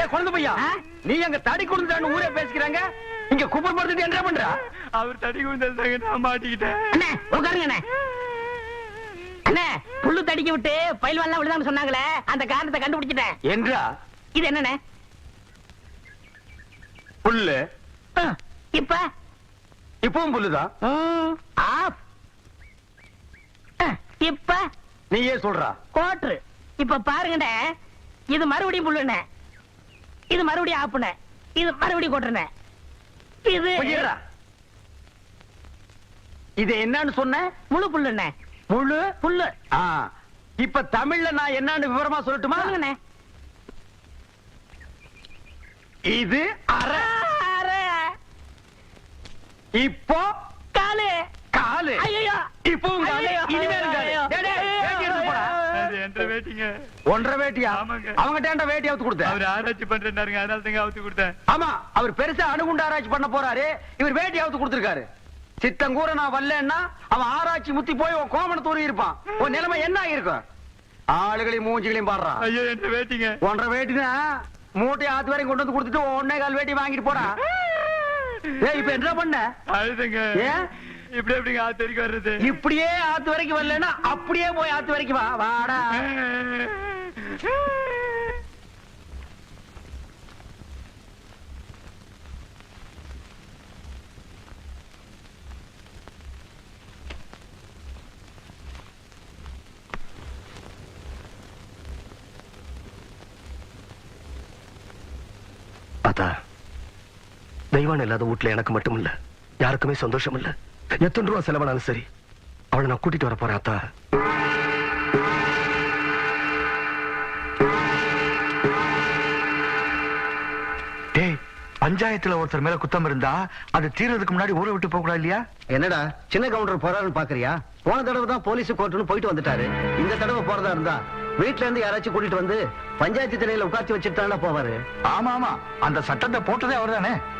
ஏய் குழந்தை பையா? நீ அங்க தடி குடுந்தான்னு ஊரே பேசிக்கிறாங்க. இங்க குப்பர் படுத்துட்டு என்ன பண்ற? அவர் தடி குந்தல் நான் மாட்டிக்கிட்டேன். அண்ணே உட்காருங்க அண்ணே. அண்ணே புல்லு தடிக்க விட்டு பயில்வான்லாம் விழுதான்னு சொன்னாங்களே அந்த காரணத்தை கண்டுபிடிச்சிட்டேன். என்றா? இது என்னண்ணே? புல்லு. இப்ப? இப்பவும் புல்லுதான் இப்ப? நீயே சொல்றா. கோட்ரு. இப்ப பாருங்கண்ணே இது மறுபடியும் புல்லுண்ணே. இது மறுபடியும் ஆப்புண்ணே இது மறுபடியும் இது. இது என்னன்னு சொன்ன? முழு புல்லுண்ணே. முழு புல்லு. இப்ப தமிழ்ல நான் என்னன்னு விவரமா சொல்லட்டுமா? இது அரை அரை, இப்போ காலு. காலு. ஐயோ இப்பவும் ஒன்றரை வேட்டியா? ஆமாங்க. அவங்க டேண்ட வேட்டி அவுத்து கொடுத்த? அவர் ஆராய்ச்சி பண்றேன்னாருங்க அதனால தாங்க அவுத்து கொடுத்தேன். ஆமா அவர் பெருசா அணுகுண்டு ஆராய்ச்சி பண்ண போறாரு. இவர் வேட்டி அவுத்து கொடுத்திருக்காரு. சித்தங்கூர நான் வரலன்னா அவன் ஆராய்ச்சி முத்தி போய் உன் கோமண தூரி இருப்பான். உன் நிலைமை என்ன ஆயிருக்கும் ஆளுகளையும் மூஞ்சிகளையும் பாடுறான் ஐயோ என்ற வேட்டிங்க? ஒன்றரை வேட்டினா மூட்டையை ஆத்து வரையும் கொண்டு வந்து கொடுத்துட்டு ஒன்னே கால் வேட்டி வாங்கிட்டு போடா ஏய் இப்ப என்ன பண்ண? அழுதுங்க. ஏன்? இப்படி எப்படிங்க ஆத்து வரைக்கும் வர்றது? இப்படியே ஆத்து வரைக்கும் வரலன்னா அப்படியே போய் ஆத்து வரைக்கும் வா வாடா. அதா தெய்வான் இல்லாத வீட்டுல எனக்கு மட்டும் இல்ல யாருக்குமே சந்தோஷம் இல்ல எத்தனை ரூபா செலவானாலும் சரி. அவளை நான் கூட்டிட்டு வர போறேன் அத்தா. டேய் பஞ்சாயத்துல ஒருத்தர் மேல குத்தம் இருந்தா அது தீர்றதுக்கு முன்னாடி ஊரை விட்டு போக கூடாது இல்லையா? என்னடா சின்ன கவுண்டர் போறாருன்னு பாக்குறியா? போன தடவை தான் போலீஸ் கோர்ட்டுன்னு போயிட்டு வந்துட்டாரு. இந்த தடவை போறதா இருந்தா வீட்ல இருந்து யாராச்சும் கூட்டிட்டு வந்து பஞ்சாயத்து திணையில உட்கார்த்தி வச்சுட்டு போவாரு? ஆமா ஆமா அந்த சட்டத்தை போட்டதே அவர்தானே. அத்தா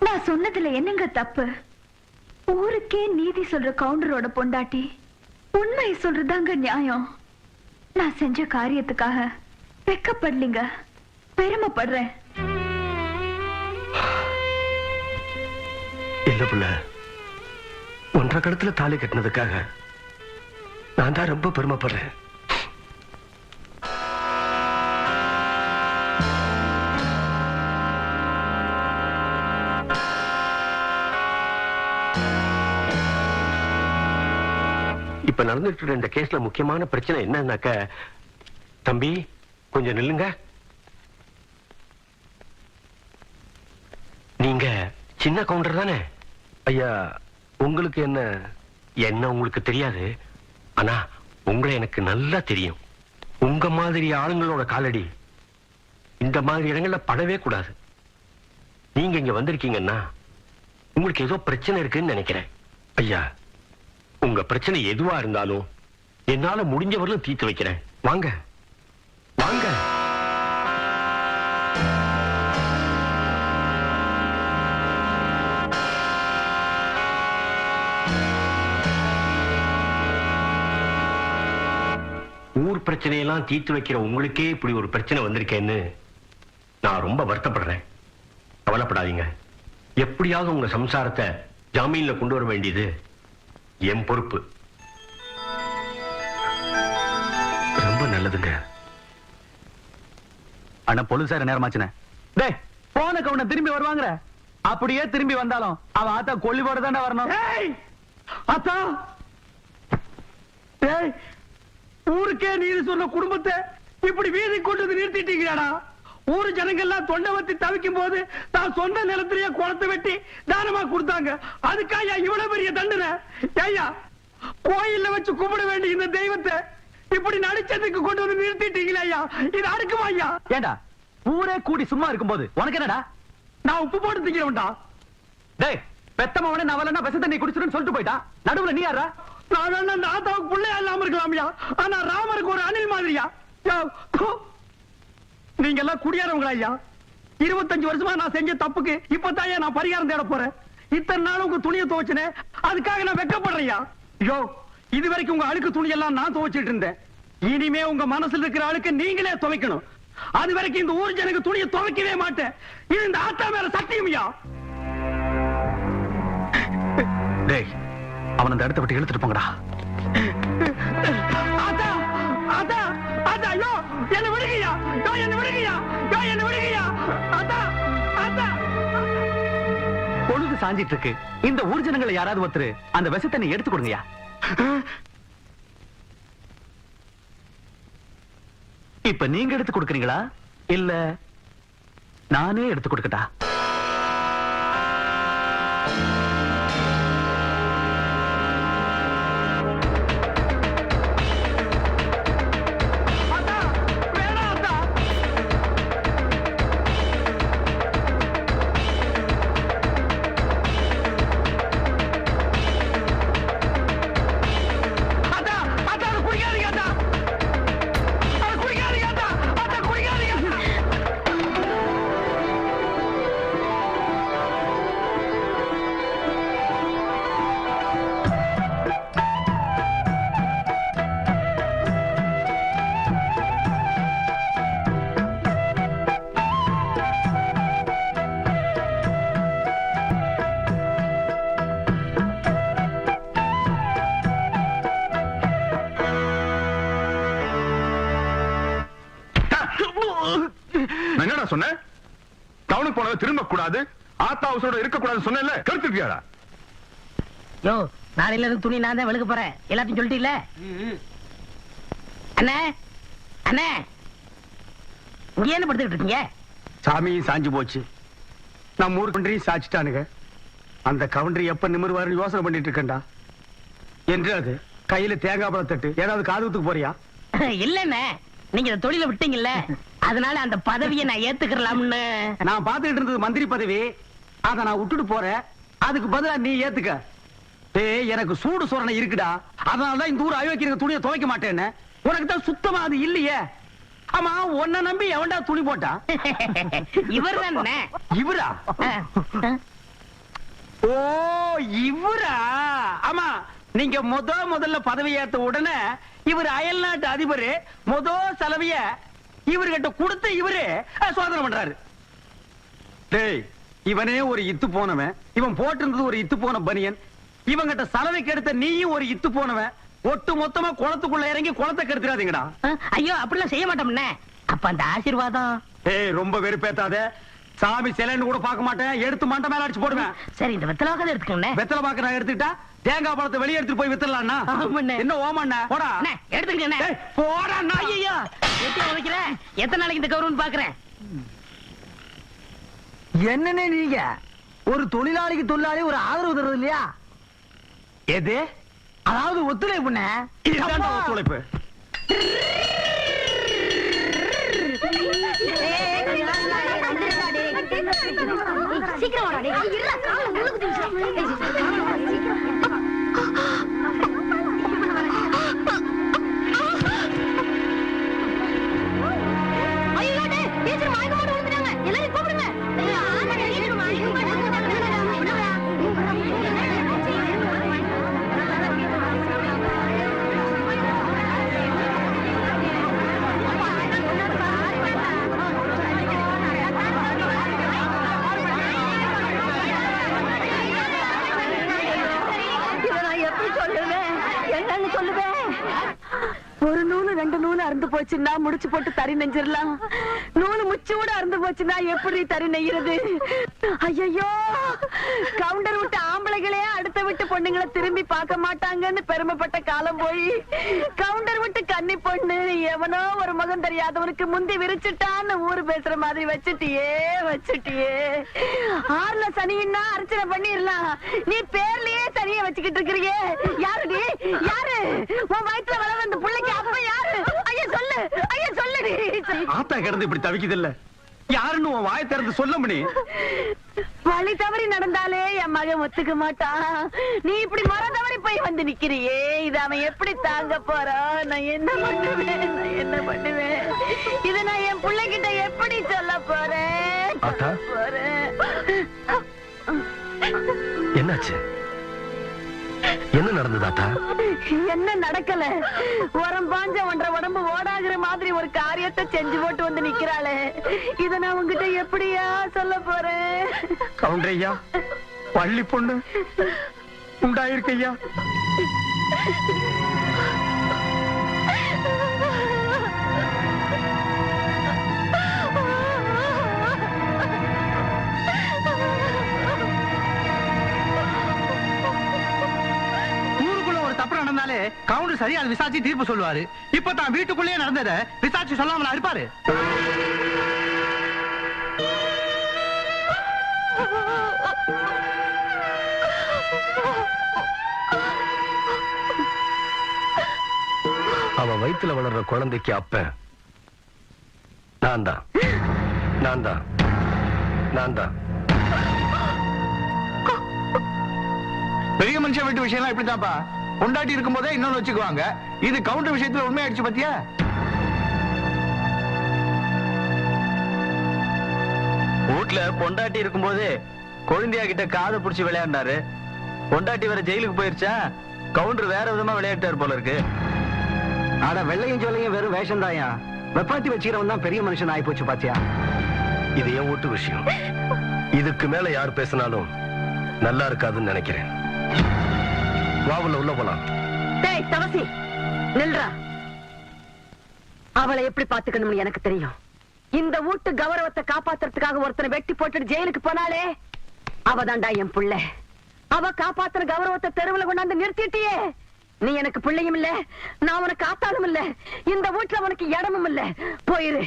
நான் சொன்னதுல என்னங்க தப்பு? ஊருக்கே நீதி சொல்ற கவுண்டரோட பொண்டாட்டி உண்மை சொல்றதாங்க நியாயம். நான் செஞ்ச காரியத்துக்காக வெக்கப்படலிங்க. பெருமைப்படுறேன். இல்ல பிள்ளை ஒன்றரை கடத்துல தாலி கட்டினதுக்காக நான் தான் ரொம்ப பெருமைப்படுறேன். இப்ப நடந்துட்டு இந்த கேஸ்ல முக்கியமான பிரச்சனை என்னன்னாக்க தம்பி கொஞ்சம் நில்லுங்க. நீங்க சின்ன கவுண்டர் தானே? ஐயா உங்களுக்கு என்ன என்ன உங்களுக்கு தெரியாது? ஆனா உங்களை எனக்கு நல்லா தெரியும். உங்க மாதிரி ஆளுங்களோட காலடி இந்த மாதிரி இடங்கள்ல படவே கூடாது. நீங்க இங்க வந்திருக்கீங்கன்னா உங்களுக்கு ஏதோ பிரச்சனை இருக்குன்னு நினைக்கிறேன். ஐயா உங்க பிரச்சனை எதுவா இருந்தாலும் என்னால முடிஞ்சவரையும் தீர்த்து வைக்கிறேன். வாங்க. வாங்க. பிரச்சனையெல்லாம் தீர்த்து வைக்கிற உங்களுக்கே இப்படி ஒரு பிரச்சனை வந்திருக்கேன்னு நான் ரொம்ப வருத்தப்படுறேன். கவலைப்படாதீங்க. எப்படியாவது உங்க சம்சாரத்தை ஜாமீன்ல கொண்டு வர வேண்டியது என் பொறுப்பு. ரொம்ப நல்லதுங்க. அண்ணா போலீசார நேரமாச்சுனே டேய் போன கவுன திரும்பி வருவாங்கற. அப்படியே திரும்பி வந்தாலும் அவ ஆத்தா கொல்லிவோட தானே வரணும். ஆத்தா! டேய் ஊருக்கே நீதி சொன்ன குடும்பத்தை இப்படி வீதி கொண்டு வந்து நிறுத்திட்டீங்கடா ஊரு ஜனங்கள்லாம் தொண்டை வத்தி தவிக்கும் போது தான் சொந்த நிலத்திலேயே குளத்தை வெட்டி தானமா கொடுத்தாங்க. அதுக்காக இவ்வளவு பெரிய தண்டனை? ஐயா கோயில்ல வச்சு கும்பிட வேண்டிய இந்த தெய்வத்தை இப்படி நடிச்சதுக்கு கொண்டு வந்து நிறுத்திட்டீங்களே ஐயா? இது அடுக்குமா ஐயா? ஏண்டா ஊரே கூடி சும்மா இருக்கும்போது உனக்கு என்னடா? நான் உப்பு போட்டு திங்கிறவன்டா. டேய் பெத்தமவனே நான் வரலன்னா விஷ தண்ணி குடிச்சிருன்னு சொல்லிட்டு போயிட்டான் நடுவுல நீ யாரா நான் வேணா அந்த ஆத்தாவுக்கு பிள்ளையா இல்லாம இருக்கலாம்யா. ஆனா ராமருக்கு ஒரு அணில் மாதிரியா? நீங்க எல்லாம் குடியாரவங்களா ஐயா? இருபத்தஞ்சு வருஷமா நான் செஞ்ச தப்புக்கு இப்பதான் நான் பரிகாரம் தேட போறேன். இத்தனை நாள் உங்க துணியை துவைச்சனே அதுக்காக நான் வெக்கப்படுறையா யோ இது வரைக்கும் உங்க அழுக்கு துணி எல்லாம் நான் துவைச்சிட்டு இருந்தேன். இனிமே உங்க மனசுல இருக்கிற அழுக்கு நீங்களே துவைக்கணும். அது வரைக்கும் இந்த ஊர் ஜனங்க துணியை துவைக்கவே மாட்டேன். இது இந்த ஆத்தா மேல சத்தியம்யா அவன் அந்த இடத்த விட்டு இழுத்துட்டு போங்கடா. பொழுது சாஞ்சிட்டு இருக்கு இந்த ஊர் ஜனங்களை யாராவது ஒருத்தர் அந்த விஷத்தை நீ எடுத்து கொடுங்கய்யா. இப்ப நீங்க எடுத்து கொடுக்கறீங்களா? இல்ல நானே எடுத்து கொடுக்கட்டா? டவுனுக்கு போனதை திரும்ப கூடாது ஆத்தா ஹவுஸோட இருக்க கூடாதுன்னு சொன்னேன்ல கருத்துட்டியாடா யோ நாளையில இருந்து துணி நான் தான் வெளுக்க போறேன். எல்லாத்தையும் சொல்லிட்டீல்ல? அண்ணே அண்ணே இங்க என்ன படுத்துக்கிட்டு இருக்கீங்க? சாமியும் சாஞ்சு போச்சு. நம்ம ஊர் கவுண்டரையும் சாச்சிட்டானுங்க. அந்த கவுண்டரி எப்ப நிமிர்வாருன்னு யோசனை பண்ணிட்டு இருக்கேன்டா. என்று அது? கையில தேங்காய் பழம் தட்டு. ஏதாவது காதுகுத்துக்கு போறியா? இல்லண்ணே. நீங்க இந்த தொழில விட்டீங்கல்ல? அதனால அந்த பதவியை நான் ஏத்துக்கலாம்னு நான் பாத்துக்கிட்டு இருந்தது மந்திரி பதவி. அத நான் விட்டுட்டு போறேன். அதுக்கு பதிலா நீ ஏத்துக்க. ஏய் எனக்கு சூடு சொரணை இருக்குடா. அதனாலதான் இந்த ஊர் அயோக்கிய துணியை துவைக்க மாட்டேன்னு. உனக்கு தான் சுத்தமா அது இல்லையே. ஆமா உன்னை நம்பி எவன்டா துணி போட்டா? இவர் தானே இவரா? ஓ இவரா? ஆமா நீங்க முத முதல்ல பதவி ஏத்த உடனே இவர் அயல் நாட்டு அதிபர் முத செலவிய இவர்கிட்ட கொடுத்த இவரு சோதனை பண்றாரு. டேய் இவனே ஒரு இத்து போனவன். இவன் போட்டிருந்தது ஒரு இத்து போன பனியன். இவங்கிட்ட சலவைக்கு எடுத்த நீயும் ஒரு இத்து போனவன். ஒட்டு மொத்தமா குளத்துக்குள்ள இறங்கி குளத்தை கெடுத்துறாதீங்கடா. ஐயோ அப்படிலாம் செய்ய மாட்டோம்னே. அப்ப அந்த ஆசீர்வாதம்? ஏய் ரொம்ப வெறுப்பேத்தாத. சாமி சிலைன்னு கூட பார்க்க மாட்டேன். எடுத்து மண்டை மேல அடிச்சு போடுவேன். சரி இந்த வெத்தலை வாக்கதை எடுத்துக்கோண்ணே. வெத்தலை பாக்க நான் எடுத்துக்கிட்டா தேங்காய் பழத்தை வெளியே எடுத்துட்டு போய் வித்துடலாம்னா ஆமாண்ணே. என்ன ஓமண்ண? போடா. ஏய், போடா. ஐயோ எட்டி உதைக்கிற? எத்தனை நாளைக்கு இந்த கௌரவம் பாக்குறேன் என்னன்னே நீங்க? ஒரு தொழிலாளிக்கு தொழிலாளி ஒரு ஆதரவு தருவது இல்லையா? எது? அதாவது ஒத்துழைப்பு ஒத்துழைப்பு. சீக்கிரம் வாடா அறுந்து போச்சுன்னா முடிச்சு போட்டு தறி நெஞ்சிடலாம் நூலு முச்சூட அறுந்து போச்சுன்னா எப்படி தறி நெய்யறது? ஐயோ கவுண்டர் விட்டு ஆம்பளைகளே அடுத்த விட்டு பொண்ணுங்களை திரும்பி பார்க்க மாட்டாங்கன்னு பெருமைப்பட்ட காலம் போய். விட்டு கன்னி பொண்ணு எவனோ ஒரு முகம் தெரியாதவனுக்கு முந்தி விரிச்சுட்டான்னு ஊரு பேசுற மாதிரி வச்சுட்டியே வச்சுட்டியே. ஆறுல சனின்னா அர்ச்சனை பண்ணிடலாம். நீ பேர்லயே சனிய வச்சுக்கிட்டு இருக்கிறியே. யாரு நீ? யாரு? உன் வயிற்றுல வள வந்த பிள்ளைக்கு அப்ப யாரு? ஐயா சொல்லு ஐயா சொல்லுடி ஆத்தா கிடந்து இப்படி தவிக்குது இல்ல யாருன்னு உன் வாயை திறந்து சொல்ல மணி வழி தவறி நடந்தாலே என் மகன் ஒத்துக்க மாட்டான். நீ இப்படி வந்து நிக்கிறியே. இது அவன் எப்படி தாங்க போறான் நான் என்ன பண்ணுவேன்? நான் என்ன பண்ணுவேன்? இத நான் என் பிள்ளைகிட்ட எப்படி சொல்ல போறேன்? ஆத்தா? போறேன். என்னாச்சு? என்ன நடந்தது ஆத்தா? என்ன நடக்கல? உரம் பாஞ்ச ஒன்றரை உடம்பு ஓடாகிற மாதிரி ஒரு காரியத்தை செஞ்சு போட்டு வந்து நிக்கிறாளே. இத நான் உங்ககிட்ட எப்படியா சொல்ல போறேன்? கவுண்டரையா? பள்ளி பொண்ணு? உண்டாயிருக்கையா? ஊருக்குள்ள ஒரு தப்பு நடந்தாலே கவுண்டர் சரியா விசாரிச்சு தீர்ப்பு சொல்லுவாரு. இப்ப தான் வீட்டுக்குள்ளேயே நடந்தத விசாரிச்சு சொல்லாமலா இருப்பாரு? அவ வயித்துல வளர்ற குழந்தைக்கு அப்ப. நான் தான். நான் தான். நான் தான். பெரிய மனுஷன் வீட்டு விஷயம்லாம் இப்படித்தான்ப்பா. பொண்டாட்டி இருக்கும் போதே இன்னொன்னு வச்சுக்குவாங்க. இது கவுண்டர் விஷயத்துல உண்மையாயிடுச்சு பாத்தியா? வீட்ல பொண்டாட்டி இருக்கும்போது கொழுந்தியா கிட்ட காதை புடிச்சு விளையாண்டாரு பொண்டாட்டி வேற ஜெயிலுக்கு போயிருச்சா? கவுண்டர் வேற விதமா விளையாட்டாரு போல இருக்கு. ஆனா வெள்ளையும் சொல்லையும் வெறும் வேஷம் தாயா வெப்பாட்டி வச்சுக்கிறவன் தான் பெரிய மனுஷன் ஆயி போச்சு பாத்தியா? இது என் வீட்டு விஷயம். இதுக்கு மேல யார் பேசினாலும் நல்லா இருக்காதுன்னு நினைக்கிறேன். வாவுல உள்ள போலாம். டேய் தவசி நில்றா. அவளை எப்படி பாத்துக்கணும்னு எனக்கு தெரியும். இந்த வீட்டு கௌரவத்தை காப்பாத்துறதுக்காக ஒருத்தனை வெட்டி போட்டுட்டு ஜெயிலுக்கு போனாலே அவதான்டா என் புள்ள. அவ காப்பாத்துற கௌரவத்தை தெருவுல கொண்டாந்து நிறுத்திட்டியே. நீ எனக்கு பிள்ளையும் இல்ல நான் உனக்கு ஆத்தாலும் இல்ல இந்த வீட்டுல உனக்கு இடமும் இல்ல. போயிரு.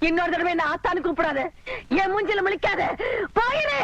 இன்னொரு தடவை என்ன ஆத்தான்னு கூப்பிடாத. என் மூஞ்சில முழிக்காத. போயிரு.